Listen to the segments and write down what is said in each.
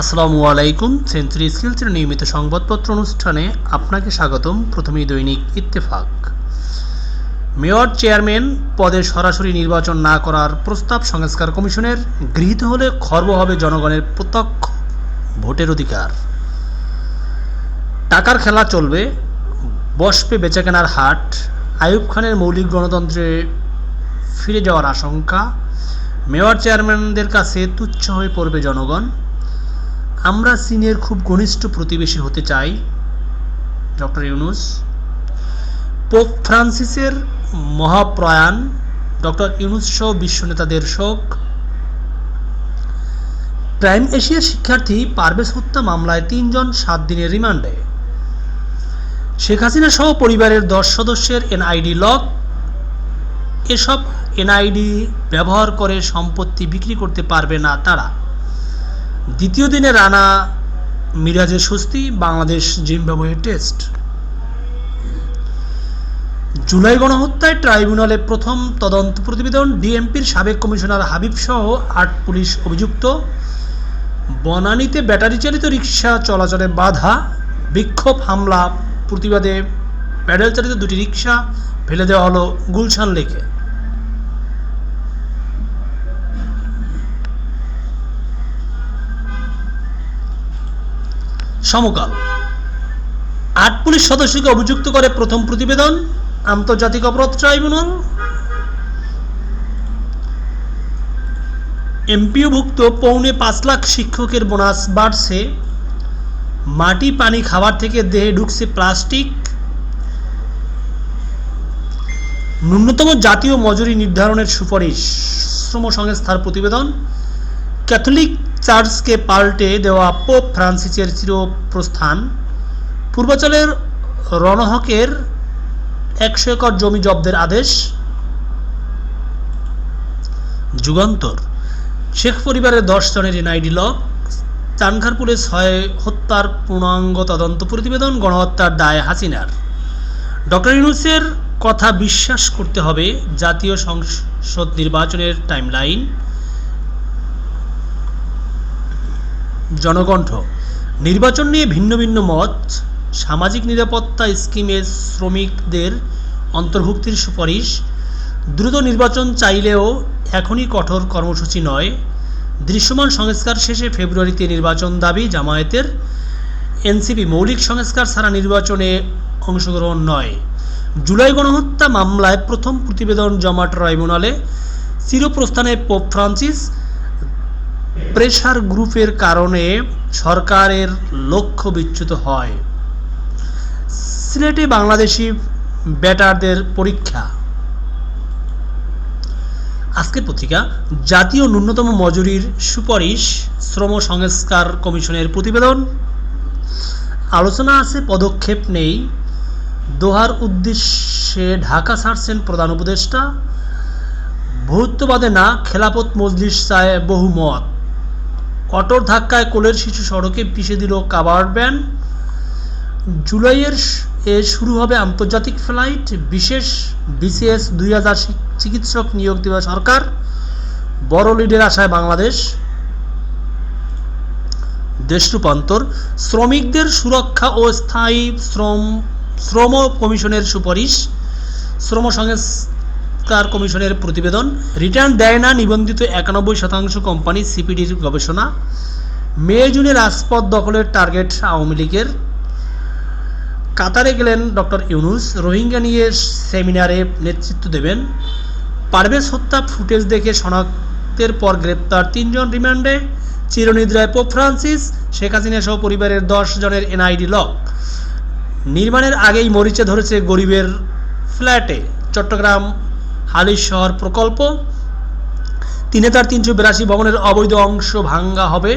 আসসালামু আলাইকুম সেঞ্চুরি স্কিলসের নিয়মিত সংবাদপত্র অনুষ্ঠানে আপনাকে স্বাগতম। প্রথমেই দৈনিক ইত্তেফাক। মেয়র, চেয়ারম্যান পদে সরাসরি নির্বাচন না করার প্রস্তাব সংস্কার কমিশনের গৃহীত হলে খর্ব হবে জনগণের প্রত্যক্ষ ভোটের অধিকার। টাকার খেলা চলবে, বসবে বেচাকেনার হাট। আইয়ুব খানের মৌলিক গণতন্ত্রে ফিরে যাওয়ার আশঙ্কা। মেয়র, চেয়ারম্যানদের কাছে তুচ্ছ হয়ে পড়বে জনগণ। আমরা চীনের খুব ঘনিষ্ঠ প্রতিবেশী হতে চাই, ডক্টর ইউনুস। পোপ ফ্রান্সিসের মহাপ্রয়াণ, ডক্টর ইউনুস সহ বিশ্ব নেতাদের শোক। প্রাইম এশিয়ার শিক্ষার্থী পারভেজ হত্যা মামলায় তিনজন সাত দিনের রিমান্ডে। শেখ হাসিনা সহ পরিবারের দশ সদস্যের এনআইডি লক। এসব এনআইডি ব্যবহার করে সম্পত্তি বিক্রি করতে পারবে না তারা। দ্বিতীয় দিনে রানা মিরাজের স্বস্তি, বাংলাদেশ জিম্বাবুয়ে টেস্ট। জুলাই গণহত্যায় ট্রাইব্যুনালে প্রথম তদন্ত প্রতিবেদন, ডিএমপির সাবেক কমিশনার হাবিব সহ আট পুলিশ অভিযুক্ত। বনানীতে ব্যাটারি চালিত রিক্সা চলাচলে বাধা, বিক্ষোভ, হামলা, প্রতিবাদে প্যাডেল চালিত দুটি রিক্সা ফেলে দেওয়া হলো গুলশান লেকে। সমকাল। আট পুলিশ সদস্যকে অভিযুক্ত করে প্রথম প্রতিবেদন, আন্তর্জাতিক অপরাধ ট্রাইব্যুনাল। এমপিওভুক্ত পৌনে পাঁচ লাখ শিক্ষকের বোনাস বাড়ছে। মাটি, পানি, খাবার থেকে দেহে ঢুকছে প্লাস্টিক। ন্যূনতম জাতীয় মজুরি নির্ধারণের সুপারিশ। শ্রম সংস্থার প্রতিবেদন, ক্যাথলিক চার্চকে পাল্টে দেওয়া পোপ ফ্রান্সিসের চিরপ্রস্থান। পূর্বাচলের রণহকের একশো একর জমি জব্দের আদেশ। যুগান্তর। শেখ পরিবারের দশ জনের এনআইডি লক। চানখারপুরে ছয় হত্যার পূর্ণাঙ্গ তদন্ত প্রতিবেদন, গণহত্যার দায় হাসিনার। ডক্টর ইউনুসের কথা বিশ্বাস করতে হবে জাতীয় সংসদ নির্বাচনের টাইমলাইন। জনকণ্ঠ। নির্বাচন নিয়ে ভিন্ন ভিন্ন মত। সামাজিক নিরাপত্তা স্কিমে শ্রমিকদের অন্তর্ভুক্তির সুপারিশ। দ্রুত নির্বাচন চাইলেও এখনই কঠোর কর্মসূচি নয়। দৃশ্যমান সংস্কার শেষে ফেব্রুয়ারিতে নির্বাচন দাবি জামায়াতের। এনসিপি মৌলিক সংস্কার ছাড়া নির্বাচনে অংশগ্রহণ নয়। জুলাই গণহত্যা মামলায় প্রথম প্রতিবেদন জমা ট্রাইব্যুনালে। চিরপ্রস্থানে পোপ ফ্রান্সিস প্রেশার গ্রুপের কারণে সরকারের লক্ষ্য বিচ্যুত হয়। সিলেটে বাংলাদেশি ব্যাটারদের পরীক্ষা। আজকের পত্রিকা, জাতীয় ন্যূনতম মজুরির সুপারিশ শ্রম সংস্কার কমিশনের প্রতিবেদন। আলোচনা আছে, পদক্ষেপ নেই। দোহার উদ্দেশ্যে ঢাকা ছাড়ছেন প্রধান উপদেষ্টা। বহুত্ববাদে না, খেলাপথ মজলিস চায় বহুমত। অটোর ধাক্কায় কোলের শিশু সড়কে পিষে দিল কাবার ব্যান। জুলাইয়ের এ শুরু হবে আন্তর্জাতিক ফ্লাইট, বিশেষ বিসিএস দুই হাজার চিকিৎসক নিয়োগ দেওয়া সরকার। বড় লিডের আশায় বাংলাদেশ। দেশ রূপান্তর। শ্রমিকদের সুরক্ষা ও স্থায়ী শ্রম শ্রম কমিশনের সুপারিশ। শ্রম সংস্কার কমিশনের প্রতিবেদন। রিটার্ন দেয় না নিবন্ধিত একানব্বই শতাংশ কোম্পানি সিপিডির গবেষণা। মে, জুনে রাজপথ দখলের টার্গেট আওয়ামী লীগের। কাতারে গেলেন ডক্টর ইউনুস। রোহিঙ্গা নিয়ে সেমিনারে নেতৃত্ব দেবেন। পারভেজ হত্যা ফুটেজ দেখে শনাক্তের পর গ্রেপ্তার তিনজন রিমান্ডে। চিরনিদ্রায় পোপ ফ্রান্সিস, শেখ হাসিনা সহ পরিবারের দশ জনের এনআইডি লক। নির্মাণের আগেই মরিচে ধরেছে গরিবের ফ্ল্যাটে। চট্টগ্রাম হালিশ শহর প্রকল্প। তিন হাজার তিনশো বিরাশি ভবনের অবৈধ অংশ ভাঙ্গা হবে।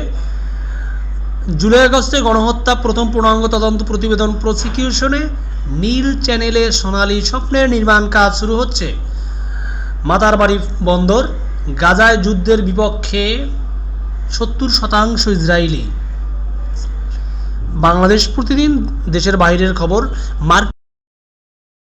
জুলাই আগস্টে গণহত্যা, প্রথম পূর্ণাঙ্গ তদন্ত প্রতিবেদন প্রসিকিউশনে নীল চ্যানেলে সোনালী স্বপ্নের নির্মাণ কাজ শুরু হচ্ছে। মাতারবাড়ি বন্দর, গাজায় যুদ্ধের বিপক্ষে সত্তর শতাংশ ইসরায়েলি। বাংলাদেশ প্রতিদিন দেশের বাইরের খবর, মার্কিন